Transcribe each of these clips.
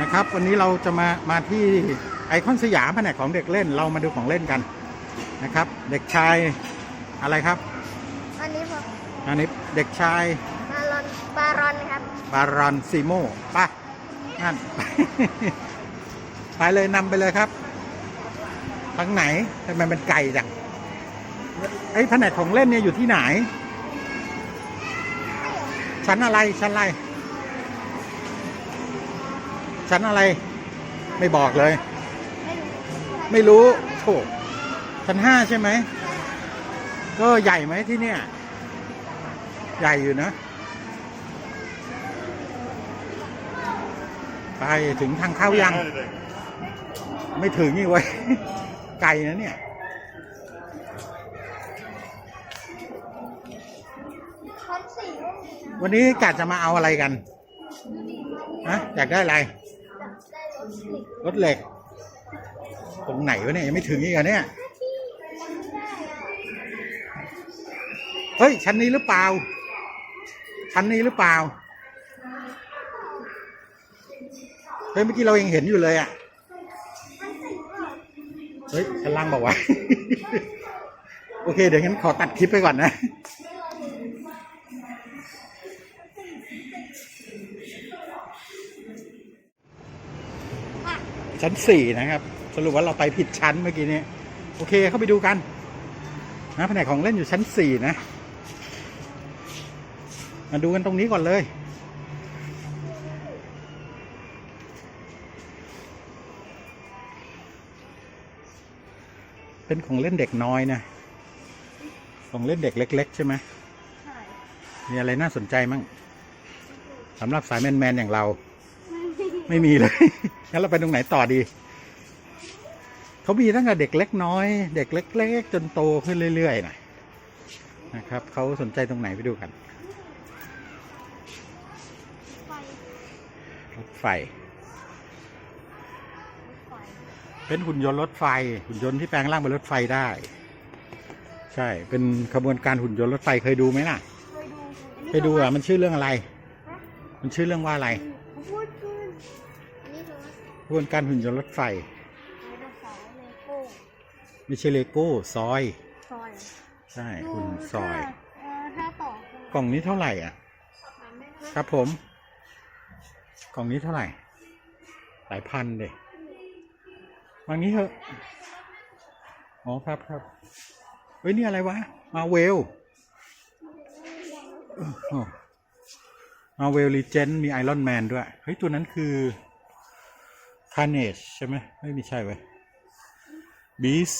นะครับ วันนี้เราจะมามาที่ไอคอนสยามแผนกของเด็กเล่นเรามาดูของเล่นกันนะครับ เด็กชายอะไรครับอันนี้พออันนี้เด็กชายบารอนบารอนครับบารอนซีโมไปะนั่น ไปเลยนำไปเลยครับทางไหนทำไมมันไกลจังไอ้แผนกของเล่นเนี่ยอยู่ที่ไหน ชั้นอะไรชั้นอะไร ชั้นอะไร ไม่บอกเลยไม่รู้ไม่รู้โถชั้นห้าใช่ไหม ก็ใหญ่ไหมที่เนี่ย ใหญ่อยู่นะ ไปถึงทางเข้ายัง ไม่ถึงนี่เว้ยไกลนะเนี่ยชั้นสี่ก็มีนะวันนี้กะจะมาเอาอะไรกัน ฮะอยากได้อะไรรถสิบรถเหล็ก ตรงไหนวะเนี่ย ยังไม่ถึงอีกเหรอเนี่ย เฮ้ย ชั้นนี้หรือเปล่า ชั้นนี้หรือเปล่า เฮ้ย เมื่อกี้เรายังเห็นอยู่เลยอะ เฮ้ยชั้นล่างบอกว่า โอเค เดี๋ยวงั้นขอตัดคลิปไปก่อนนะ ชั้นสี่นะครับ สรุปว่าเราไปผิดชั้นเมื่อกี้นี้ โอเคเข้าไปดูกันนะแผนกของเล่นอยู่ชั้นสี่นะ มาดูกันตรงนี้ก่อนเลยเป็นของเล่นเด็กน้อยนะ ของเล่นเด็กเล็ก ๆ ใช่ไหมใช่มีอะไรน่าสนใจมั่งสำหรับสายแมน ๆ อย่างเรา ไม่มีเลยงั้นเราไปตรงไหนต่อดี เขามีตั้งแต่เด็กเล็กน้อย เด็กเล็ก ๆ จนโตขึ้นเรื่อยๆนะนะครับเขาสนใจตรงไหนไปดูกันไฟรถไฟไฟ เป็นหุ่นยนต์รถไฟ หุ่นยนต์ที่แปลงร่างเป็นรถไฟได้ ใช่ เป็นขบวนการหุ่นยนต์รถไฟเคยดูไหมล่ะ เคยดู เคยดูอะ มันชื่อเรื่องอะไร มันชื่อเรื่องว่าอะไร ขบวนการหุ่นยนต์รถไฟไดโนเสาร์เลโก้ไม่ใช่เลโก้ซอย ซอยใช่หุ่นซอยเออถ้าต่อกล่องนี้เท่าไหร่อะ ครับผม กล่องนี้เท่าไหร่ หลายพันเลยวางนี้เถอะ อ๋อครับครับเฮ้ย นี่อะไรวะ มาเวลมาเวลลีเจนมีไอรอนแมนด้วย เฮ้ย ตัวนั้นคือ คา n เน e ใช่ไหมไม่มีใช่เว้ยบีส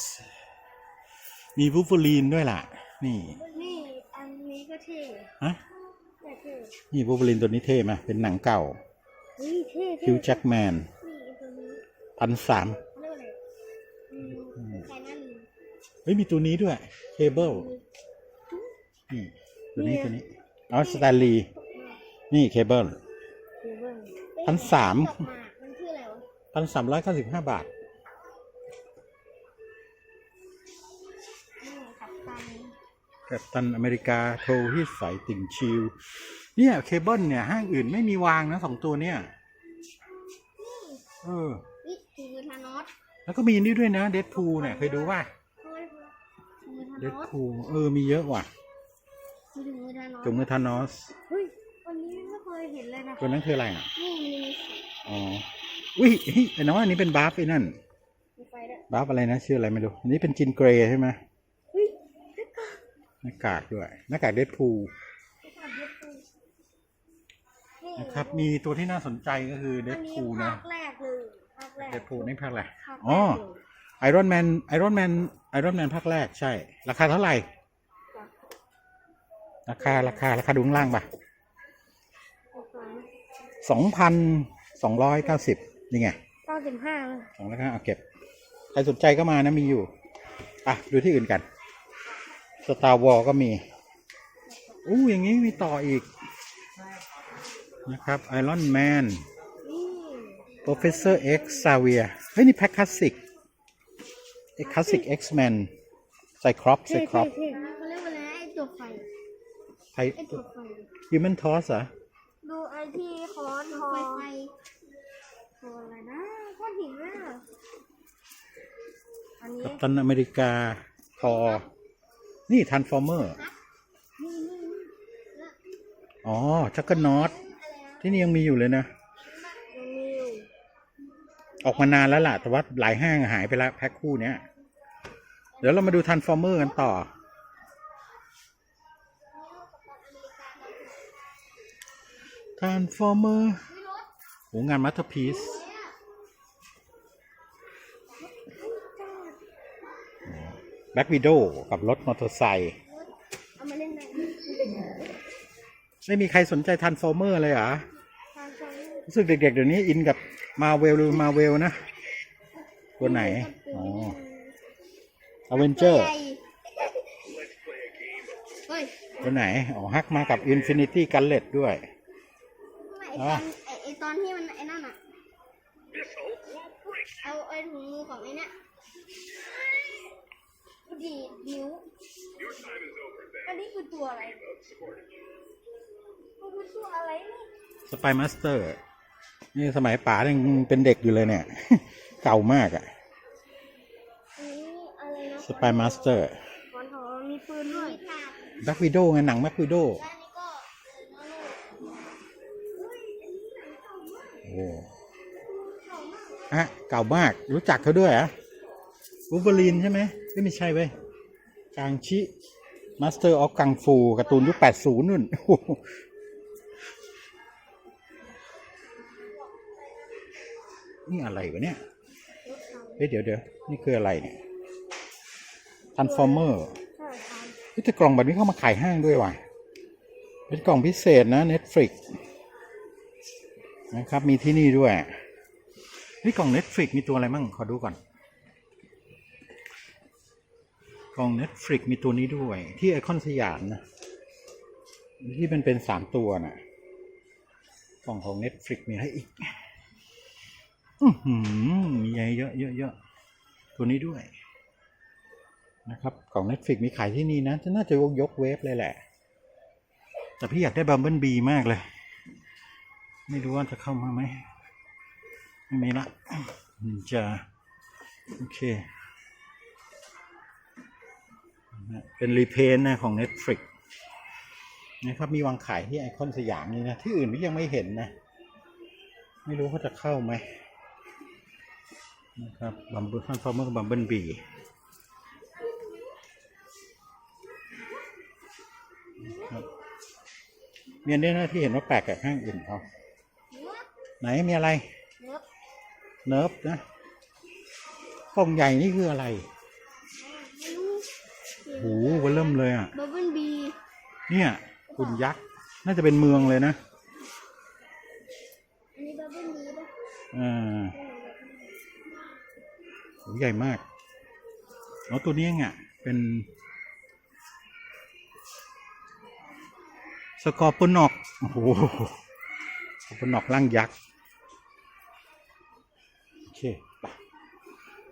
มีวูฟเฟอรีนด้วยล่ะ นี่ นี่อันนี้ก็เท่ฮะแต่เท่นี่วูฟเฟอรีนตัวนี้เท่ไหมเป็นหนังเก่าเฮ้ยเท่เท่ฮิวแจ็คแมนนี่ตัวนี้พันสามเรียกว่าอะไรอืมใครนั่นเฮ้ยมีตัวนี้ด้วยเคเบิลนี่ตัวนี้ตัวนี้อ๋อสแตนลีนี่เคเบิลพันสาม พันสามร้อยเก้าสิบห้าบาทนี่กัปตันกับตันอเมริกาโทรที่สายติ่งชิลเนี่ยเคเบิลเนี่ยห้างอื่นไม่มีวางนะสองตัวเนี่ย เออ นี่คือธานอสแล้วก็มีนี่ด้วยนะเด p พูเนี่ยเคยดูป่ะเฮ้ยมือธาเดน p อสพูเออมีเยอะว่ะมีถึงมือธานอสจงมือทานอสเฮ้ยวันนี้ไม่เคยเห็นเลยนะตัวนั้นคืออะไรอะ นี่มีอ๋อ อุ้ยเฮ้ยไอ้น้องอันนี้เป็นบาฟไอ้นั่นมีไฟด้วยบาฟอะไรนะ ชื่ออะไรไม่รู้ อันนี้เป็นจินเกรย์ใช่ไหมเฮ้ยหน้ากากด้วยหน้ากากเด p พูไม่ทำเยอะปูนี่นะครับ มีตัวที่น่าสนใจก็คือเดอัน p นี้พูนะภาคแรกเลยภาคแรกเด p พูนี่ภาคอะไรภาคแรกอ๋อเลยไอรอนแมนไอรอนแมนไอรอนแมนภาคแรกใช่ ราคาเท่าไหร่ ราคาราคาราคาดูข้างล่างป่ะสองพันสองร้อยเก้าสิบ นี่ไงเก้าสิบห้าสองร้อยห้าเอาเก็บ ใครสนใจก็มานะมีอยู่ อะ ดูที่อื่นกัน สตาร์วอลก็มี อู้อย่างนี้มีต่ออีก นะครับไอรอนแมนนี่ Professor X Xavier เฮ้ย นี่แพ็คคลาสสิกคลาสสิก X-Men ไซครอปไซเท่ครอปเท่เขาเรียกว่าอะไรไอ้ตัวไฟไอไอ้ตัวไฟ Human Toss เหรอดูไอ้ที่ค้อนทอไฟโอ้ กัปตันอเมริกาคอนี่ทันฟอร์เมอร์นี่นี่นี่อ๋อจักรนอตที่นี่ยังมีอยู่เลยนะยังมีอยู่ออกมานานแล้วล่ะ แต่ว่าหลายห้างหายไปแล้วแพ็คคู่เนี้ย เดี๋ยวเรามาดูทันฟอร์เมอร์กันต่อ ทันฟอร์เมอร์โหงานมาสเตอร์พีซ แบ็กวิดโดกับรถมอเตอร์ไซค์เอามาเล่นได้ไม่มีใครสนใจทันฟอร์เมอร์เลยเหรอทางฟังรู้สึกเด็กๆเดี๋ยวนี้อินกับมาเวลหรือมาเวลนะ ตัวไหน อ๋ออเวนเจอร์เฮ้ยตัวไหน อ๋อฮักมากับ Infinity g a u n t l e t ด้วยไอตอนไอไอตอนที่มันไอนั่นอะเอาไอถุงมือของไอเนี่ย ดีดนิ้ว อันนี้คือตัวอะไรมันคือตัวอะไรนี่สไปมาสเตอร์ นี่สมัยป๋ายังเป็นเด็กอยู่เลยเนี่ย เก่ามากอะอันนี้อะไรนะสไปมาสเตอร์ขอนหอมมีปืนด้วยแบ็กวิดโดไงหนังแบ็กวิดโดและอันนี้ก็เฮ้ยอันนี้หนังเก่ามากโอ้เก่ามากอะเก่ามากรู้จักเขาด้วยเหรอะวูเบอรีนใช่ไหม เอ้ยไม่ใช่เว้ยกางชิมาสเตอร์ออฟกังฟูการ์ตูนยุค80นู่นโอ้โหนี่อะไรวะเนี่ย เฮ้ยเดี๋ยวเดี๋ยวนี่คืออะไรเนี่ยทันฟอร์เมอร์ใช่แต่กล่องแบบนี้เข้ามาขายห้างด้วยว่ะ เป็นกล่องพิเศษนะ Netflix นะครับ มีที่นี่ด้วย นี่กล่อง Netflix มีตัวอะไรมั่ง ขอดูก่อน กล่อง Netflix มีตัวนี้ด้วย ที่ไอคอนสยามนะ ที่มันเป็นสามตัวน่ะ กล่องของ Netflix มีอะไรอีกอืมีอะไรเยอะเยอะเยอะตัวนี้ด้วย นะครับกล่อง Netflix มีขายที่นี่นะจะน่าจะยกยกเวฟเลยแหละ แต่พี่อยากได้บัมเบิลบีมากเลย ไม่รู้ว่าจะเข้ามาไหมไม่มีละจะโอเค เป็นรีเพนนะของ Netflix นะครับมีวางขายที่ไอคอนสยามนี่นะ ที่อื่นพี่ยังไม่เห็นนะ ไม่รู้เขาจะเข้าไหมนะครับบัมเบิลทันฟอร์เมอร์บัมเบิลบีครับมีอันนี้นะที่เห็นว่าแปลกกับห้างอื่นเขาเนื้อไหนมีอะไร เนื้อเนิร์ฟนะกล่องใหญ่นี่คืออะไรไม่รู้โหเบอเริ่มเลยอะบับเบิ้ลบีเนี่ยคุณยักษ์น่าจะเป็นเมืองเลยนะอันนี้บับเบิ้ลบีป่ะอ่าโหใหญ่มากแล้วตัวนี้ไงเป็นสกอร์ปนอกโอ้โหสกอร์ปนอกร่างยักษ์โอเคไป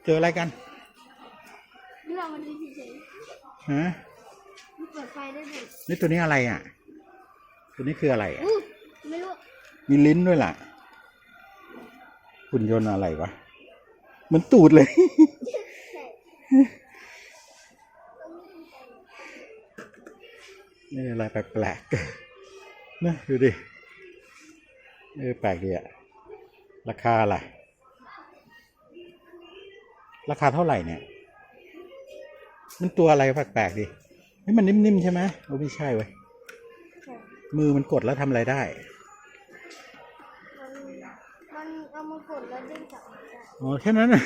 เจออะไรกัน นี่เรามันดูเฉยฮะๆมันเปิดไฟได้ด้วยนี่ตัวนี้อะไรอะ ตัวนี้คืออะไรอะ อู้ไม่รู้มีลิ้นด้วยล่ะ หุ่นยนต์อะไรวะเหมันตูดเลย นี่อะไรแปลกๆ นะดูดิ เออแปลกดีอะราคาอะไร ราคาเท่าไหร่เนี่ย มันตัวอะไรแปลกๆดิเฮ้ยมันนิ่มๆใช่ไหมโอ้ไม่ใช่เว้ยใช่มือมันกดแล้วทำอะไรได้ มันมันเอามากดแล้วเด้งกลับมาได้อ๋อแค่นั้นนะ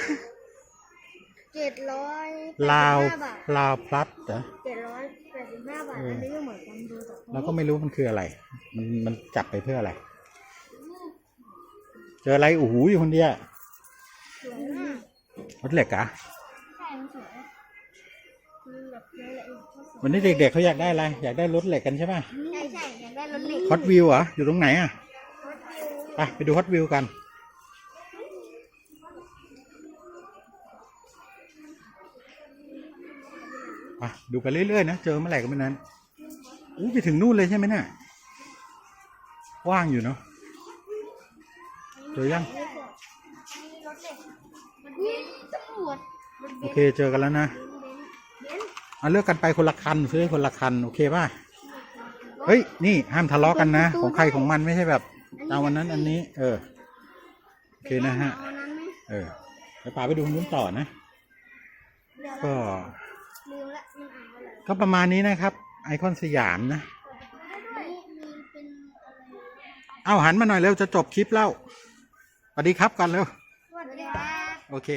เจ็ดร้อยลาวบาทลาวพลัสเหรอเจ็ดร้อยแปดสิบห้าบาทเอออัอันนี้ก็เหมือนกันดูจากเราก็ไม่รู้มันคืออะไร มันมันจับไปเพื่ออะไร เจออะไรโอ้โหอยู่คนเดียวสวยมากรถเหล็กอะ วันนี้เด็กๆเขาอยากได้อะไร อยากได้รถเหล็กกันใช่ป่ะใช่ใช่อยากได้รถเหล็กฮอตวิวเหรอ อยู่ตรงไหนอะรถวิวไปไปดูฮอตวิวกันไปดูไปเรื่อยๆนะ เจอเมื่อไหร่ก็ไม่นั้นอู้ไปถึงนู่นเลยใช่ไหมเนี่ยว่างอยู่เนาะ เจอยัง นี่ก่อนอันนี้รถเหล็กมันมีตำรวจโอเค เจอกันแล้วนะเบนซ์เบนซ์ เอาเลือกกันไปคนละคันซื้อคนละคันโอเคป่ะเฮ้ยนี่ห้ามทะเลาะกันนะ ของใครของมันไม่ใช่แบบเอาวันนั้นอันนี้ เออโอเคนะฮะ เอาอันนั้นไหมเออไปป่าไปดูนู้นต่อนะเดี๋ยวก็ลืมละมันอ่านว่าอะไรก็ประมาณนี้นะครับ ไอคอนสยามนะนี่มีเป็นอะไรเอาหันมาหน่อยเร็วจะจบคลิปแล้วสวัสดีครับกันเร็วสวัสดีครับโอเค